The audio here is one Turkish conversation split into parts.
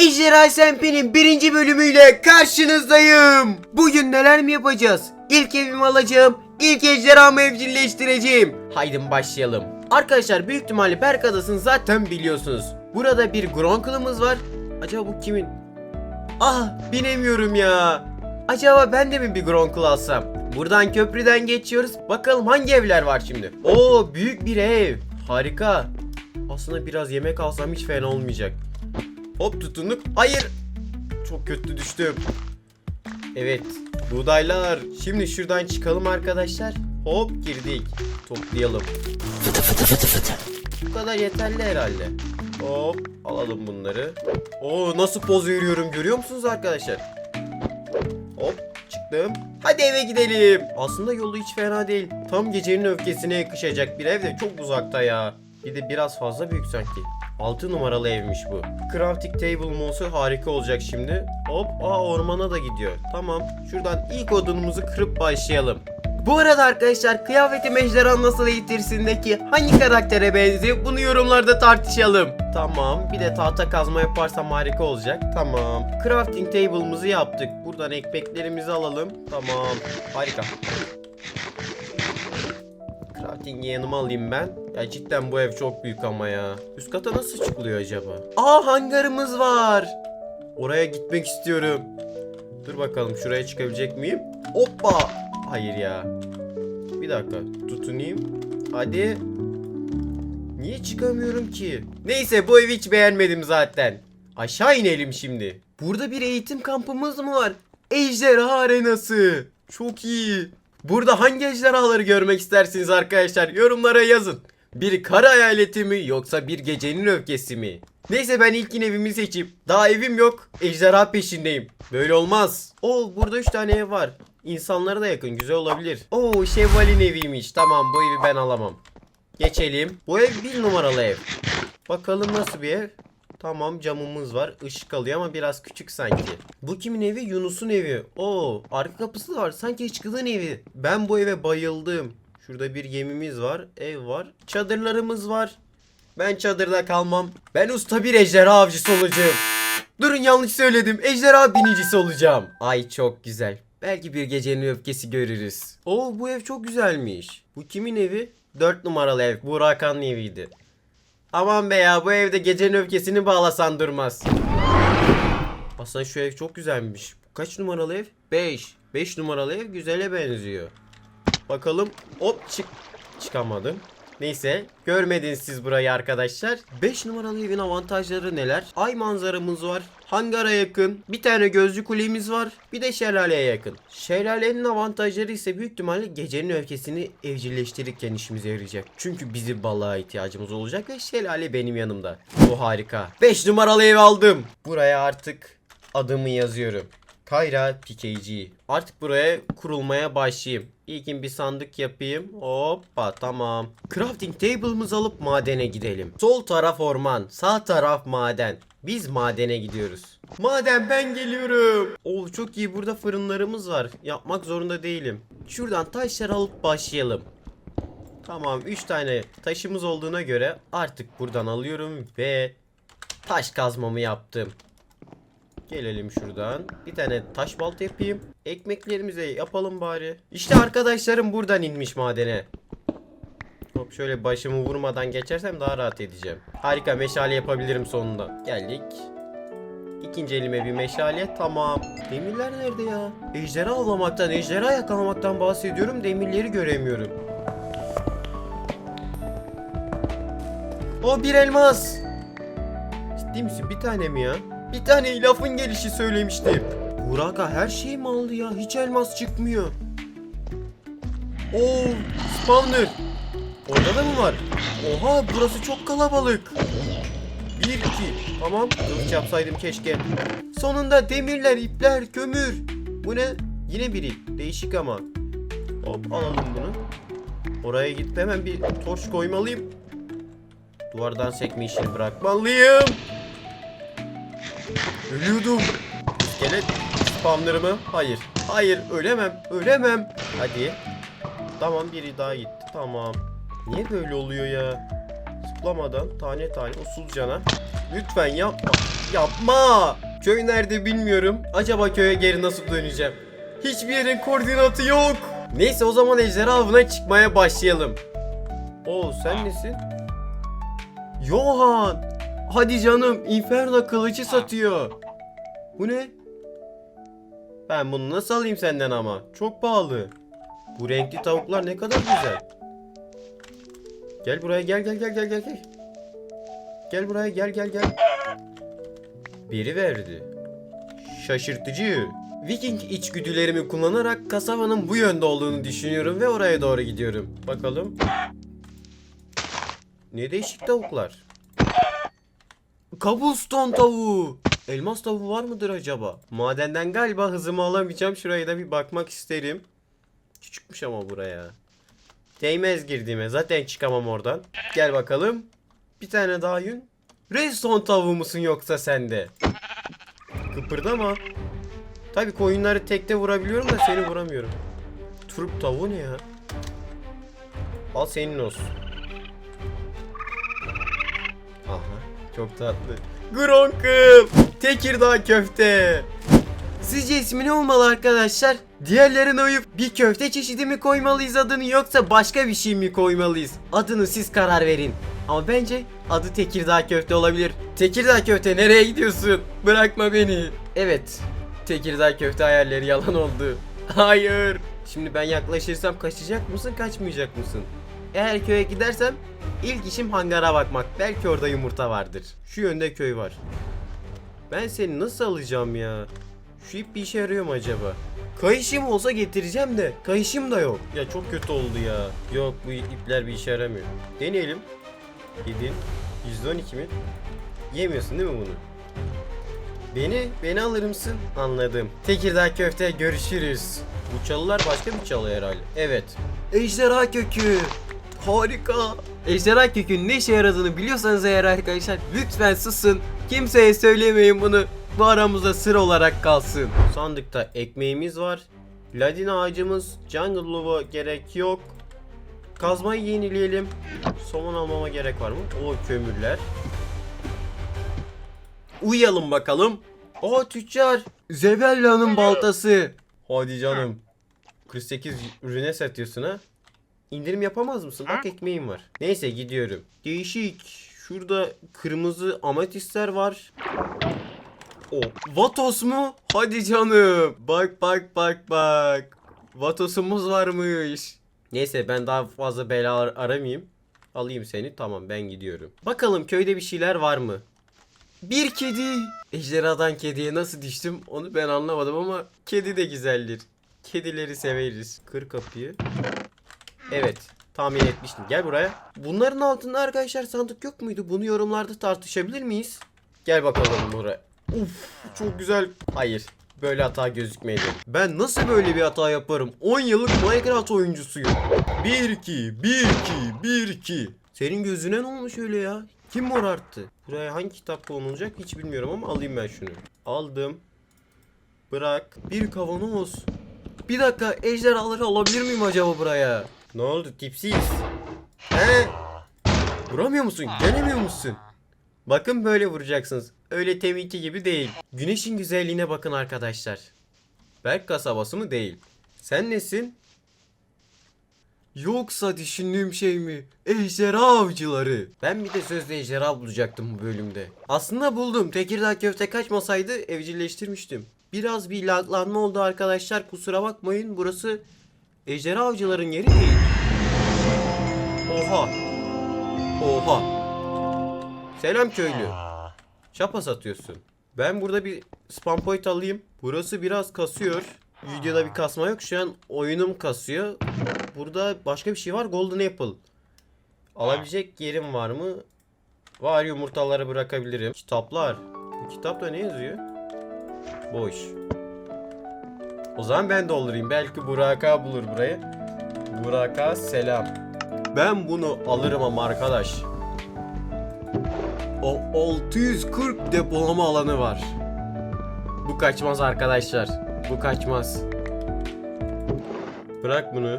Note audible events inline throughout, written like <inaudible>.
Ejderha Sempi'nin birinci bölümüyle karşınızdayım. Bugün neler mi yapacağız? İlk evimi alacağım. İlk ejderhamı evcilleştireceğim. Haydi başlayalım. Arkadaşlar büyük ihtimalle Berk Adası'nı zaten biliyorsunuz. Burada bir Gronkle'ımız var. Acaba bu kimin? Ah binemiyorum ya. Acaba ben de mi bir Gronkle alsam? Buradan köprüden geçiyoruz. Bakalım hangi evler var şimdi? Oo büyük bir ev. Harika. Aslında biraz yemek alsam hiç fena olmayacak. Hop tutunduk. Hayır. Çok kötü düştüm. Evet. Buğdaylar. Şimdi şuradan çıkalım arkadaşlar. Hop girdik. Toplayalım. Fıtı fıtı fıtı fıtı. Bu kadar yeterli herhalde. Hop alalım bunları. Oo nasıl poz veriyorum görüyor musunuz arkadaşlar? Hop çıktım. Hadi eve gidelim. Aslında yolu hiç fena değil. Tam gecenin öfkesine yakışacak bir ev de çok uzakta ya. Bir de biraz fazla büyük sanki. 6 numaralı evmiş bu. Crafting table olsa harika olacak şimdi. Hop aa ormana da gidiyor. Tamam şuradan ilk odunumuzu kırıp başlayalım. Bu arada arkadaşlar kıyafetim ejderha nasıl eğitirsindeki hangi karaktere benziyor bunu yorumlarda tartışalım. Tamam bir de tahta kazma yaparsam harika olacak. Tamam. Crafting table'ımızı yaptık. Buradan ekmeklerimizi alalım. Tamam. Harika. Crafting'i yanıma alayım ben. Ya cidden bu ev çok büyük ama ya. Üst kata nasıl çıkılıyor acaba? Aa hangarımız var. Oraya gitmek istiyorum. Dur bakalım şuraya çıkabilecek miyim? Hoppa. Hayır ya. Bir dakika tutunayım. Hadi. Niye çıkamıyorum ki? Neyse bu evi hiç beğenmedim zaten. Aşağı inelim şimdi. Burada bir eğitim kampımız mı var? Ejderha arenası. Çok iyi. Burada hangi ejderhaları görmek istersiniz arkadaşlar? Yorumlara yazın. Bir kara hayaleti mi yoksa bir gecenin öfkesi mi? Neyse ben ilkin evimi seçeyim. Daha evim yok. Ejderha peşindeyim. Böyle olmaz. Oo burada 3 tane ev var. İnsanlara da yakın güzel olabilir. Oo Şevval'in eviymiş. Tamam bu evi ben alamam. Geçelim. Bu ev bir numaralı ev. Bakalım nasıl bir ev. Tamam camımız var. Işık alıyor ama biraz küçük sanki. Bu kimin evi? Yunus'un evi. Oo, arka kapısı da var. Sanki Hıçkıdık'ın evi. Ben bu eve bayıldım. Şurada bir gemimiz var. Ev var. Çadırlarımız var. Ben çadırda kalmam. Ben usta bir ejderha avcısı olacağım. Durun yanlış söyledim. Ejderha binicisi olacağım. Ay çok güzel. Belki bir gecenin öfkesi görürüz. Oo bu ev çok güzelmiş. Bu kimin evi? 4 numaralı ev. Burak Han'ın eviydi. Aman be ya bu evde gecenin öfkesini bağlasan durmaz. Aslında şu ev çok güzelmiş. Kaç numaralı ev? 5. 5 numaralı ev güzele benziyor. Bakalım. Hop çık. Çıkamadım. Neyse görmediniz siz burayı arkadaşlar. 5 numaralı evin avantajları neler? Ay manzaramız var. Hangara yakın. Bir tane gözcü kulemiz var. Bir de şelaleye yakın. Şelalenin avantajları ise büyük ihtimalle gecenin öfkesini evcilleştirirken işimize yarayacak. Çünkü bizim balığa ihtiyacımız olacak ve şelale benim yanımda. Bu harika. 5 numaralı ev aldım. Buraya artık adımı yazıyorum. Kayra PKG. Artık buraya kurulmaya başlayayım. İlkin bir sandık yapayım. Hoppa tamam. Crafting table'ımızı alıp madene gidelim. Sol taraf orman, sağ taraf maden. Biz madene gidiyoruz. Maden ben geliyorum. Oo çok iyi burada fırınlarımız var. Yapmak zorunda değilim. Şuradan taşlar alıp başlayalım. Tamam 3 tane taşımız olduğuna göre artık buradan alıyorum ve taş kazmamı yaptım. Gelelim şuradan. Bir tane taş balta yapayım. Ekmeklerimize yapalım bari. İşte arkadaşlarım buradan inmiş madene. Hop şöyle başımı vurmadan geçersem daha rahat edeceğim. Harika meşale yapabilirim sonunda. Geldik. İkinci elime bir meşale. Tamam. Demirler nerede ya? Ejderha avlamaktan, ejderha yakalamaktan bahsediyorum. Demirleri göremiyorum. O bir elmas. Ciddi misin? Bir tane mi ya? Bir tane lafın gelişi söylemiştim. Buraka her şeyi mi aldı ya? Hiç elmas çıkmıyor. Oo, spawner. Orada da mı var? Oha burası çok kalabalık. Bir iki. Tamam. Kılıç yapsaydım keşke. Sonunda demirler, ipler, kömür. Bu ne? Yine bir ip. Değişik ama. Hop alalım bunu. Oraya gidip hemen bir torç koymalıyım. Duvardan sekme işini bırakmalıyım. Ölüyordum. İskelet spamları mı? Hayır. Hayır ölemem. Ölemem. Hadi. Tamam biri daha gitti. Tamam. Niye böyle oluyor ya? Zıplamadan tane tane usulcana. Lütfen yapma. Yapma. Köy nerede bilmiyorum. Acaba köye geri nasıl döneceğim? Hiçbir yerin koordinatı yok. Neyse o zaman ejderha avına çıkmaya başlayalım. Oo sen nesin? Johan. Hadi canım Inferno kılıcı satıyor. Bu ne? Ben bunu nasıl alayım senden ama? Çok pahalı. Bu renkli tavuklar ne kadar güzel. Gel buraya gel gel gel gel gel gel. Gel buraya gel gel gel. Biri verdi. Şaşırtıcı. Viking içgüdülerimi kullanarak kasabanın bu yönde olduğunu düşünüyorum ve oraya doğru gidiyorum. Bakalım. Ne değişik tavuklar. Kabuston tavuğu. Elmas tavuğu var mıdır acaba? Madenden galiba hızımı alamayacağım. Şuraya da bir bakmak isterim. Küçükmüş ama buraya. Değmez girdiğime. Zaten çıkamam oradan. Gel bakalım. Bir tane daha yün. Redstone tavuğu musun yoksa sende? Kıpırdama. Tabi koyunları tekte vurabiliyorum da seni vuramıyorum. Turp tavuğu ne ya? Al senin olsun. Aha çok tatlı. Gronkel. Tekirdağ köfte. Sizce ismi ne olmalı arkadaşlar? Diğerlerine uyup bir köfte çeşidi mi koymalıyız adını yoksa başka bir şey mi koymalıyız? Adını siz karar verin. Ama bence adı Tekirdağ köfte olabilir. Tekirdağ köfte nereye gidiyorsun? Bırakma beni. Evet. Tekirdağ köfte hayalleri yalan oldu. <laughs> Hayır. Şimdi ben yaklaşırsam kaçacak mısın kaçmayacak mısın? Eğer köye gidersem ilk işim hangara bakmak. Belki orada yumurta vardır. Şu yönde köy var. Ben seni nasıl alacağım ya? Şu ip bir işe yarıyor mu acaba? Kayışım olsa getireceğim de kayışım da yok. Ya çok kötü oldu ya. Yok bu ipler bir işe yaramıyor. Deneyelim. Yedin. %12 mi? Yemiyorsun değil mi bunu? Beni, beni alır mısın? Anladım. Tekirdağ köfte görüşürüz. Bu çalılar başka bir çalı herhalde. Evet. Ejderha kökü. Harika. Ejderha kökünün ne işe yaradığını biliyorsanız eğer arkadaşlar lütfen susun. Kimseye söylemeyin bunu. Bu aramızda sır olarak kalsın. Sandıkta ekmeğimiz var. Ladin ağacımız, jungle love'a gerek yok. Kazmayı yenileyelim. Somon almama gerek var mı? O kömürler. Uyuyalım bakalım. O tüccar. Zebella'nın baltası. Hadi canım. 48 ürüne satıyorsun ha. İndirim yapamaz mısın? Bak ekmeğim var. Neyse gidiyorum. Değişik. Şurada kırmızı ametistler var. O Vatos mu? Hadi canım. Bak bak bak bak. Vatos'umuz varmış. Neyse ben daha fazla bela ar- aramayayım. Alayım seni. Tamam ben gidiyorum. Bakalım köyde bir şeyler var mı? Bir kedi. Ejderhadan kediye nasıl düştüm onu ben anlamadım ama kedi de güzeldir. Kedileri severiz. Kır kapıyı. Evet. Tahmin etmiştim. Gel buraya. Bunların altında arkadaşlar sandık yok muydu? Bunu yorumlarda tartışabilir miyiz? Gel bakalım buraya. Uf çok güzel. Hayır. Böyle hata gözükmedi. Ben nasıl böyle bir hata yaparım? 10 yıllık Minecraft oyuncusuyum. 1 2 1 2 1 2. Senin gözüne ne olmuş öyle ya? Kim morarttı? Buraya hangi kitap konulacak hiç bilmiyorum ama alayım ben şunu. Aldım. Bırak. Bir kavanoz. Bir dakika ejderhaları alabilir miyim acaba buraya? Ne oldu tipsiz? He? Vuramıyor musun? Gelemiyor musun? Bakın böyle vuracaksınız. Öyle teminki gibi değil. Güneşin güzelliğine bakın arkadaşlar. Berk kasabası mı değil? Sen nesin? Yoksa düşündüğüm şey mi? Ejderha avcıları. Ben bir de sözde ejderha bulacaktım bu bölümde. Aslında buldum. Tekirdağ köfte kaçmasaydı evcilleştirmiştim. Biraz bir laglanma oldu arkadaşlar. Kusura bakmayın. Burası ejderha avcıların yeri değil. Oha. Oha. Selam köylü. Çapa satıyorsun. Ben burada bir spam point alayım. Burası biraz kasıyor. Videoda bir kasma yok. Şu an oyunum kasıyor. Burada başka bir şey var. Golden Apple. Alabilecek yerim var mı? Var yumurtaları bırakabilirim. Kitaplar. Bu kitapta ne yazıyor? Boş. O zaman ben doldurayım. Belki Burak'a bulur burayı. Burak'a selam. Ben bunu alırım ama arkadaş. O 640 depolama alanı var. Bu kaçmaz arkadaşlar. Bu kaçmaz. Bırak bunu.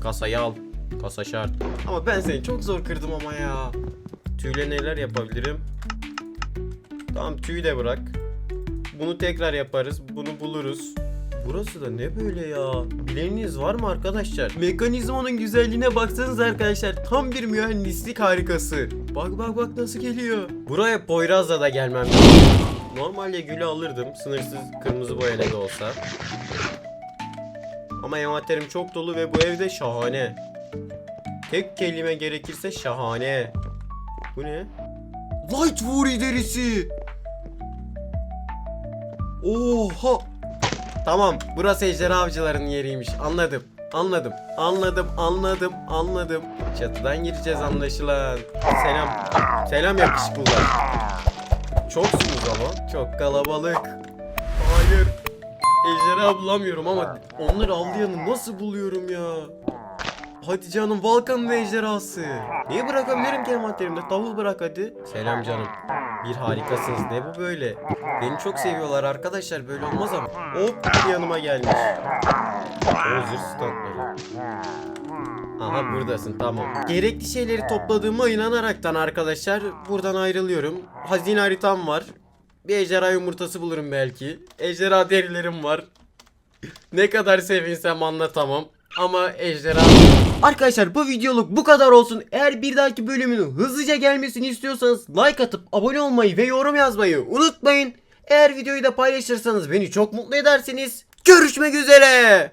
Kasayı al. Kasa şart. Ama ben seni çok zor kırdım ama ya. Tüyle neler yapabilirim? Tamam tüyü de bırak. Bunu tekrar yaparız. Bunu buluruz. Burası da ne böyle ya? Bileniniz var mı arkadaşlar? Mekanizmanın güzelliğine baksanız arkadaşlar. Tam bir mühendislik harikası. Bak bak bak nasıl geliyor. Buraya Poyraz'la da gelmem. Normalde gülü alırdım. Sınırsız kırmızı boya ne de olsa. Ama envanterim çok dolu ve bu evde şahane. Tek kelime gerekirse şahane. Bu ne? Light Fury derisi. Oha. Tamam, burası ejderha avcılarının yeriymiş. Anladım. Anladım. Anladım. Anladım. Anladım. Çatıdan gireceğiz anlaşılan. Selam. Selam yakışıklılar. Çoksunuz ama. Çok kalabalık. Hayır. Ejderha bulamıyorum ama onları avlayanı nasıl buluyorum ya? Hadi canım Volkan'ın ejderhası. Niye bırakabilirim ki envanterimde? Davul bırak hadi. Selam canım. Bir harikasınız. Ne bu böyle? Beni çok seviyorlar arkadaşlar. Böyle olmaz ama. Hop yanıma gelmiş. Zırh standları. Aha buradasın tamam. Gerekli şeyleri topladığıma inanaraktan arkadaşlar buradan ayrılıyorum. Hazine haritam var. Bir ejderha yumurtası bulurum belki. Ejderha derilerim var. ne kadar sevinsem anlatamam. Ama ejderha... Arkadaşlar bu videoluk bu kadar olsun. Eğer bir dahaki bölümünün hızlıca gelmesini istiyorsanız like atıp abone olmayı ve yorum yazmayı unutmayın. Eğer videoyu da paylaşırsanız beni çok mutlu edersiniz. Görüşmek üzere.